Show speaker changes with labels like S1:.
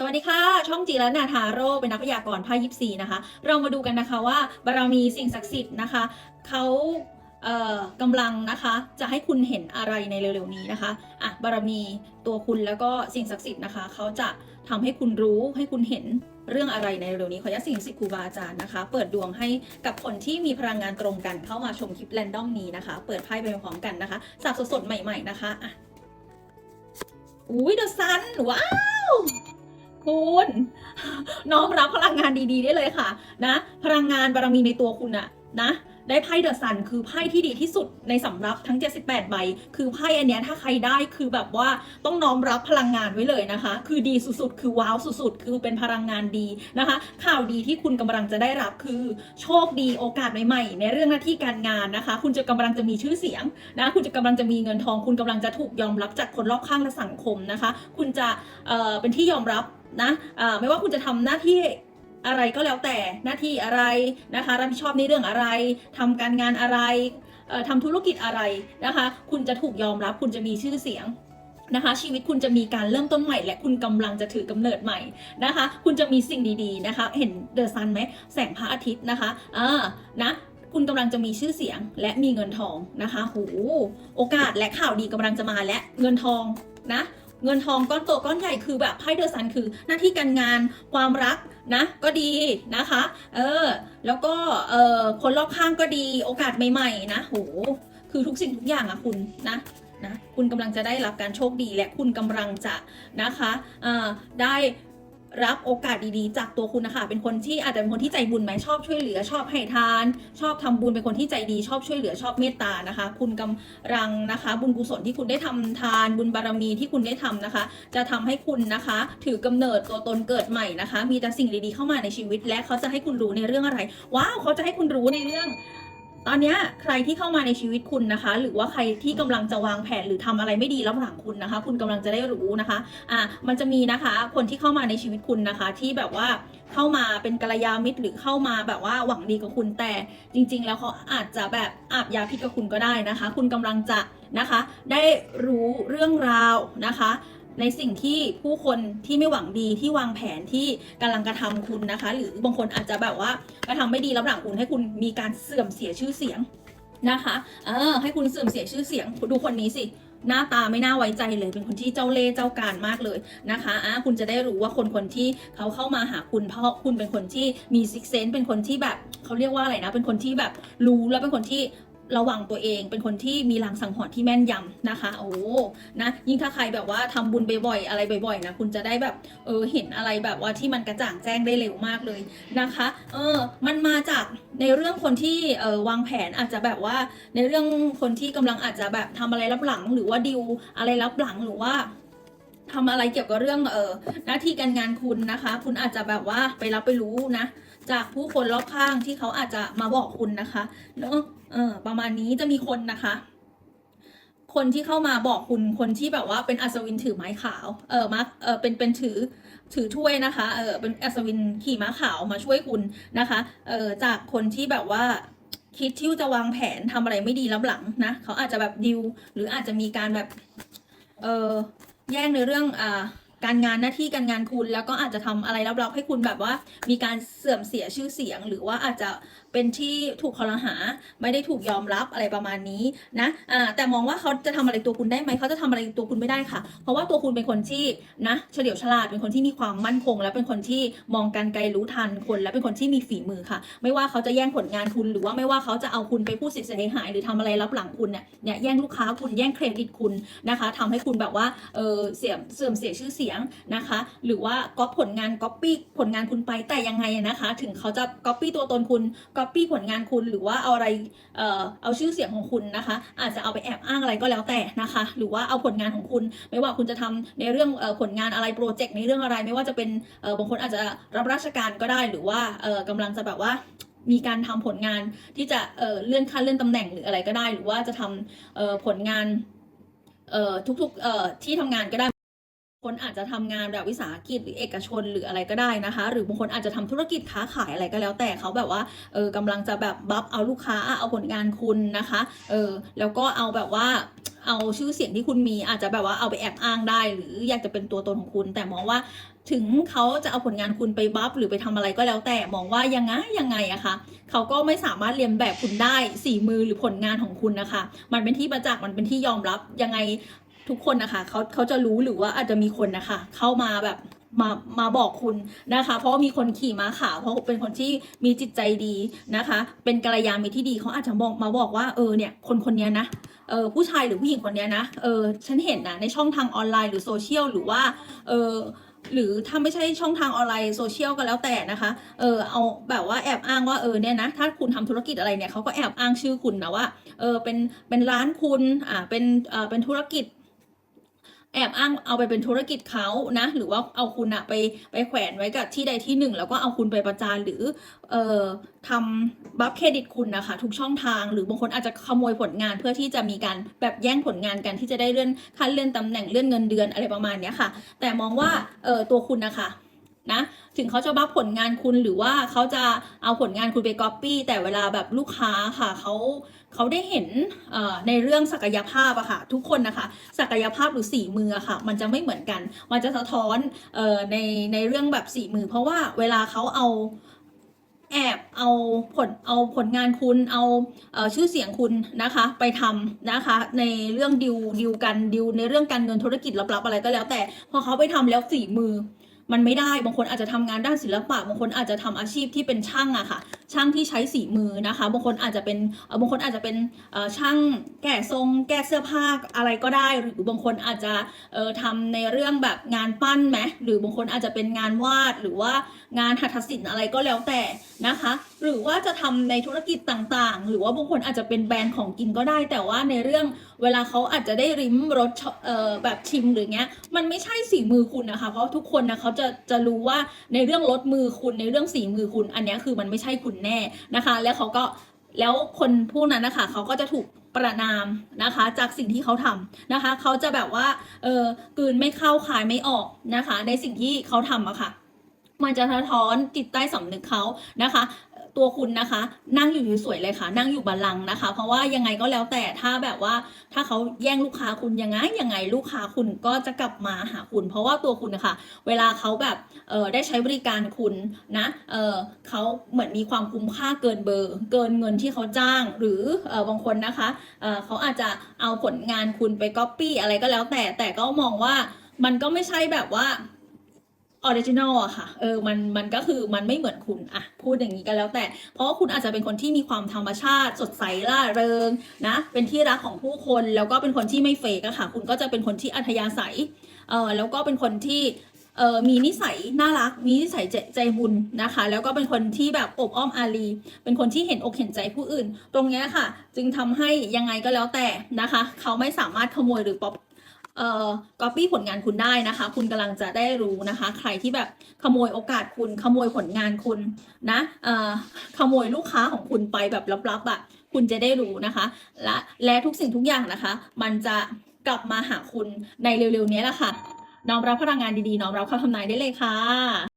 S1: สวัสดีค่ะ ช่องจีและนาทาโร่เป็นนักพยากรณ์ไพ่ยิปซีนะคะ เรามาดูกันนะคะว่าบารมีสิ่งศักดิ์สิทธิ์นะคะเขาเอ่อกำลังนะคะจะให้คุณเห็นอะไรในเร็วๆนี้นะคะอะบารมีตัวคุณแล้วก็สิ่งศักดิ์สิทธิ์นะคะเขาจะทำให้คุณรู้ให้คุณเห็นเรื่องอะไรในเร็วๆนี้ขออนุญาตสิ่งศักดิ์สิทธิ์ครูบาอาจารย์นะคะ เปิดดวงให้กับคนที่มีพลังงานตรงกันเข้ามาชมคลิปแรนดอมนี้นะคะ เปิดไพ่ไปพร้อมกันนะคะสับสดๆใหม่ ๆนะคะอะอุ้ยเดอะซันว้าว คุณน้อมรับพลังงานดีๆ ได้เลยค่ะนะ พลังงานบารมีในตัวคุณอะนะได้ไพ่เดอะซันคือไพ่ที่ดีที่สุดในสำรับทั้ง 78 ใบ คือไพ่อันเนี้ยถ้าใครได้คือแบบว่าต้องน้อมรับพลังงานไว้เลยนะคะ คือดีสุดๆ คือว้าวสุดๆ คือเป็นพลังงานดีนะคะ ข่าวดีที่คุณกำลังจะได้รับคือโชคดีโอกาสใหม่ๆ ในเรื่องหน้าที่การงานนะคะ คุณจะกำลังจะมีชื่อเสียงนะ คุณจะกำลังจะมีเงินทอง คุณกำลังจะถูกยอมรับจากคนรอบข้างและสังคมนะคะ คุณจะเอ่อเป็นที่ยอมรับ นะอ่าไม่ว่าคุณจะทำหน้าที่อะไรก็แล้วแต่หน้าที่อะไรนะคะ รับผิดชอบในเรื่องอะไรทำการงานอะไรเอ่อทำธุรกิจอะไรนะคะ คุณจะถูกยอมรับ คุณจะมีชื่อเสียงนะคะ ชีวิตคุณจะมีการเริ่มต้นใหม่ และคุณกำลังจะถือกำเนิดใหม่นะคะ คุณจะมีสิ่งดีๆนะคะ เห็นเดอะซันไหมแสงพระอาทิตย์นะคะอ่านะคุณกำลังจะมีชื่อเสียงและมีเงินทองนะคะ โห โอกาสและข่าวดีกำลังจะมาและเงินทองนะ เงินทองก้อนโตก้อนใหญ่คือแบบไพ่เดอะซันคือหน้าที่การงานความรักนะก็ดีนะคะ เออ แล้วก็เออคนรอบข้างก็ดีโอกาสใหม่ๆนะโหคือทุกสิ่งทุกอย่างอะคุณนะนะคุณกำลังจะได้รับการโชคดีและคุณกำลังจะนะคะอ่ได้ รับโอกาสดีๆ จากตัวคุณนะคะ เป็นคนที่อาจจะเป็นคนที่ใจบุญไหมชอบช่วยเหลือชอบให้ทาน ชอบทำบุญเป็นคนที่ใจดี ชอบช่วยเหลือชอบเมตตานะคะ คุณกำลังนะคะ บุญกุศลที่คุณได้ทำทาน บุญบารมีที่คุณได้ทำนะคะ จะทำให้คุณนะคะ ถือกำเนิดตัวตนเกิดใหม่นะคะ มีแต่สิ่งดีๆเข้ามาในชีวิต และเขาจะให้คุณรู้ในเรื่องอะไรว้าวเขาจะให้คุณรู้ในเรื่อง ตอนนี้ใครที่เข้ามาในชีวิตคุณนะคะ หรือว่าใครที่กำลังจะวางแผนหรือทำอะไรไม่ดีรับหลังคุณนะคะ คุณกำลังจะได้รู้นะคะอะมันจะมีนะคะ คนที่เข้ามาในชีวิตคุณนะคะ ที่แบบว่าเข้ามาเป็นกัลยาณมิตรหรือเข้ามาแบบว่าหวังดีกับคุณแต่จริง ๆ แล้วเขาอาจจะแบบอาบยาพิษกับคุณก็ได้นะคะ คุณกำลังจะนะคะ ได้รู้เรื่องราวนะคะ ในสิ่งที่ผู้คนที่ไม่หวังดีที่วางแผนที่กำลังกระทำคุณนะคะ หรือบางคนอาจจะแบบว่ากระทำไม่ดีรับหลังคุณให้คุณมีการเสื่อมเสียชื่อเสียงนะคะ เออ ให้คุณเสื่อมเสียชื่อเสียง ดูคนนี้สิ หน้าตาไม่น่าไว้ใจเลย เป็นคนที่เจ้าเล่ห์เจ้าการมากเลยนะคะอะคุณจะได้รู้ว่าคนคนที่เขาเข้ามาหาคุณ เพราะคุณเป็นคนที่มีซิกเซนเป็นคนที่แบบเขาเรียกว่าอะไรนะ เป็นคนที่แบบรู้แล้วเป็นคนที่ ระวังตัวเอง เป็นคนที่มีลังสังหรณ์ที่แม่นยำนะคะ โอ้นะยิ่งถ้าใครแบบว่าทำบุญบ่อยๆอะไรบ่อยๆนะคุณจะได้แบบเออเห็นอะไรแบบว่าที่มันกระจ่างแจ้งได้เร็วมากเลยนะคะ เออมันมาจากในเรื่องคนที่เออวางแผนอาจจะแบบว่าในเรื่องคนที่กำลังอาจจะแบบทำอะไรรับหลัง หรือว่าดิวอะไรรับหลังหรือว่า ทำอะไรเกี่ยวกับเรื่องเออหน้าที่การงานคุณนะคะ คุณอาจจะแบบว่าไปรับไปรู้นะ จากผู้คนรอบข้างที่เขาอาจจะมาบอกคุณนะคะเนอะเออประมาณนี้จะมีคนนะคะ คนที่เข้ามาบอกคุณคนที่แบบว่าเป็นอัศวินถือไม้ขาวเออมาเออเป็นเป็นถือถือถ้วยนะคะเออเป็นอัศวินขี่ม้าขาวมาช่วยคุณนะคะเออจากคนที่แบบว่าคิดที่จะวางแผนทำอะไรไม่ดีรับหลังนะเขาอาจจะแบบดิวหรืออาจจะมีการแบบเออ แย่งในเรื่องอ่าการงานหน้าที่การงานคุณแล้วก็อาจจะทำอะไรลับๆให้คุณแบบว่า มีการเสื่อมเสียชื่อเสียง หรือว่าอาจจะเป็นที่ถูกคอรหา ไม่ได้ถูกยอมรับอะไรประมาณนี้นะอ่าแต่มองว่าเขาจะทำอะไรตัวคุณได้ไหมเขาจะทำอะไรตัวคุณไม่ได้ค่ะ เพราะว่าตัวคุณเป็นคนที่นะเฉลียวฉลาดเป็นคนที่มีความมั่นคง และเป็นคนที่มองการไกลรู้ทันคน และเป็นคนที่มีฝีมือค่ะ ไม่ว่าเขาจะแย่งผลงานคุณ หรือว่าไม่ว่าเขาจะเอาคุณไปพูดสิทธิ์เสียหาย หรือทำอะไรรับหลังคุณเนี่ยเนี่ยแย่งลูกค้าคุณแย่งเครดิตคุณนะคะทำให้คุณแบบว่าเออเสียเสื่อมเสียชื่อเสียงนะคะ หรือว่าก๊อปผลงานก๊อปปี้ผลงานคุณไปแต่ยังไงนะคะ ถึงเขาจะก๊อปปี้ตัวตนคุณก๊อปปี้ผลงานคุณหรือว่าเอาอะไรเอ่อเอาชื่อเสียงของคุณนะคะ อาจจะเอาไปแอบอ้างอะไรก็แล้วแต่นะคะ หรือว่าเอาผลงานของคุณ ไม่ว่าคุณจะทำในเรื่องเอ่อผลงานอะไรโปรเจกต์ในเรื่องอะไร ไม่ว่าจะเป็นเอ่อบางคนอาจจะรับราชการก็ได้หรือว่าเอ่อกำลังจะแบบว่ามีการทำผลงานที่จะเอ่อเลื่อนขั้นเลื่อนตำแหน่งหรืออะไรก็ได้ หรือว่าจะทำเอ่อผลงานเอ่อทุกๆเอ่อที่ทำงานก็ได้ คนอาจจะทำงานแบบวิสาหกิจหรือเอกชนหรืออะไรก็ได้นะคะ หรือบางคนอาจจะทำธุรกิจค้าขายอะไรก็แล้วแต่เขาแบบว่าเออกำลังจะแบบบัฟเอาลูกค้าเอาผลงานคุณนะคะเออแล้วก็เอาแบบว่าเอาชื่อเสียงที่คุณมีอาจจะแบบว่าเอาไปแอบอ้างได้ หรืออยากจะเป็นตัวตนของคุณ แต่มองว่าถึงเขาจะเอาผลงานคุณไปบัฟหรือไปทำอะไรก็แล้วแต่มองว่ายังไงยังไงอะคะเขาก็ไม่สามารถเรียนแบบคุณได้สี่มือหรือผลงานของคุณนะคะ มันเป็นที่ประจักษ์มันเป็นที่ยอมรับยังไง ทุกคนนะคะเขาเขาจะรู้หรือว่าอาจจะมีคนนะคะ เข้ามาแบบมามาบอกคุณนะคะ เพราะว่ามีคนขี่ม้าขาวเพราะเป็นคนที่มีจิตใจดีนะคะ เป็นกัลยาณมิตรที่ดีเขาอาจจะบอกมาบอกว่าเออเนี่ยคนคนเนี้ยนะเออผู้ชายหรือผู้หญิงคนเนี้ยนะเออฉันเห็นนะในช่องทางออนไลน์หรือโซเชียลหรือว่าเออหรือถ้าไม่ใช่ช่องทางออนไลน์โซเชียลก็แล้วแต่นะคะ เออเอาแบบว่าแอบอ้างว่าเออเนี่ยนะถ้าคุณทำธุรกิจอะไรเนี่ยเขาก็แอบอ้างชื่อคุณนะว่าเออเป็นเป็นร้านคุณอ่าเป็นเอ่อเป็นธุรกิจ แอบอ้างเอาไปเป็นธุรกิจเขานะ หรือว่าเอาคุณอะไปไปแขวนไว้กับที่ใดที่หนึ่ง แล้วก็เอาคุณไปประจานหรือเอ่อทำบัฟเครดิตคุณนะคะ ทุกช่องทางหรือบางคนอาจจะขโมยผลงานเพื่อที่จะมีการแบบแย่งผลงานกันที่จะได้เลื่อนขั้นเลื่อนตำแหน่งเลื่อนเงินเดือนอะไรประมาณเนี้ยค่ะ แต่มองว่าเอ่อตัวคุณนะคะนะถึงเขาจะบัฟผลงานคุณหรือว่าเขาจะเอาผลงานคุณไปก๊อปปี้แต่เวลาแบบลูกค้าค่ะเขา เขาได้เห็นในเรื่องศักยภาพอะค่ะทุกคนนะคะ ศักยภาพหรือสีมืออะค่ะ มันจะไม่เหมือนกัน มันจะสะท้อนในในเรื่องแบบสีมือ เพราะว่าเวลาเขาเอาแอบเอาผลเอาผลงานคุณเอาเอชื่อเสียงคุณนะคะ ไปทำนะคะ ในเรื่องดิวดิวกันดิวในเรื่องการเงินธุรกิจลับๆอะไรก็แล้วแต่พอเขาไปทำแล้วสีมือ มันไม่ได้บางคนอาจจะทำงานด้านศิลปะบางคนอาจจะทำอาชีพที่เป็นช่างอะค่ะ ช่างที่ใช้สีมือนะคะ บางคนอาจจะเป็นบางคนอาจจะเป็นช่างแกะทรง แกะเสื้อผ้าอะไรก็ได้ หรือบางคนอาจจะเอ่อทำในเรื่องแบบงานปั้นไหมหรือบางคนอาจจะเป็นงานวาดหรือว่างานหัตถศิลป์อะไรก็แล้วแต่นะคะ หรือว่าจะทำในธุรกิจต่างๆ หรือว่าบางคนอาจจะเป็นแบรนด์ของกินก็ได้ แต่ว่าในเรื่องเวลาเขาอาจจะได้ริมรสแบบชิมหรือเงี้ย มันไม่ใช่สีมือคุณนะคะ เพราะทุกคนนะเขาจะจะรู้ว่าในเรื่องรสมือคุณในเรื่องสีมือคุณ อันนี้คือมันไม่ใช่คุณแน่นะคะ แล้วเขาก็แล้วคนพวกนั้นนะคะเขาก็จะถูกประนามนะคะ จากสิ่งที่เขาทำนะคะ เขาจะแบบว่าเออกลืนไม่เข้าคายไม่ออกนะคะ ในสิ่งที่เขาทำอะค่ะ มันจะสะท้อนจิตใต้สำนึกเขานะคะ ตัวคุณนะคะ นั่งอยู่สวยๆเลยค่ะ นั่งอยู่บัลลังก์นะคะ เพราะว่ายังไงก็แล้วแต่ถ้าแบบว่าถ้าเขาแย่งลูกค้าคุณยังไงยังไงลูกค้าคุณก็จะกลับมาหาคุณ เพราะว่าตัวคุณนะคะเวลาเขาแบบเออได้ใช้บริการคุณนะเออเขาเหมือนมีความคุ้มค่าเกินเบอร์ เกินเงินที่เขาจ้าง หรือเออบางคนนะคะเออเขาอาจจะเอาผลงานคุณไปก๊อปปี้อะไรก็แล้วแต่แต่ก็มองว่ามันก็ไม่ใช่แบบว่า ออริจินอลอะค่ะ เออ มัน มันก็คือ มันไม่เหมือนคุณอะพูดอย่างนี้กันแล้วแต่ เพราะว่าคุณอาจจะเป็นคนที่มีความธรรมชาติ สดใสล่าเริงนะ เป็นที่รักของผู้คน แล้วก็เป็นคนที่ไม่เฟกอะค่ะ คุณก็จะเป็นคนที่อัธยาศัย เออแล้วก็เป็นคนที่ เออมีนิสัยน่ารัก มีนิสัยใจใจบุญนะคะ แล้วก็เป็นคนที่แบบอบอ้อมอารี เป็นคนที่เห็นอกเห็นใจผู้อื่น ตรงเนี้ยค่ะ จึงทำให้ยังไงก็แล้วแต่นะคะ เขาไม่สามารถขโมยหรือป๊อป เอ่อก๊อปปี้ผลงานคุณได้นะคะ คุณกำลังจะได้รู้นะคะ ใครที่แบบขโมยโอกาสคุณขโมยผลงานคุณนะเอ่อขโมยลูกค้าของคุณไปแบบลับๆอะ่ะคุณจะได้รู้นะคะ และและทุกสิ่งทุกอย่างนะคะ มันจะกลับมาหาคุณในเร็วๆนี้แหละค่ะน้อมรับพลังงานดีๆน้อมรับคำทำนายได้เลยค่ะ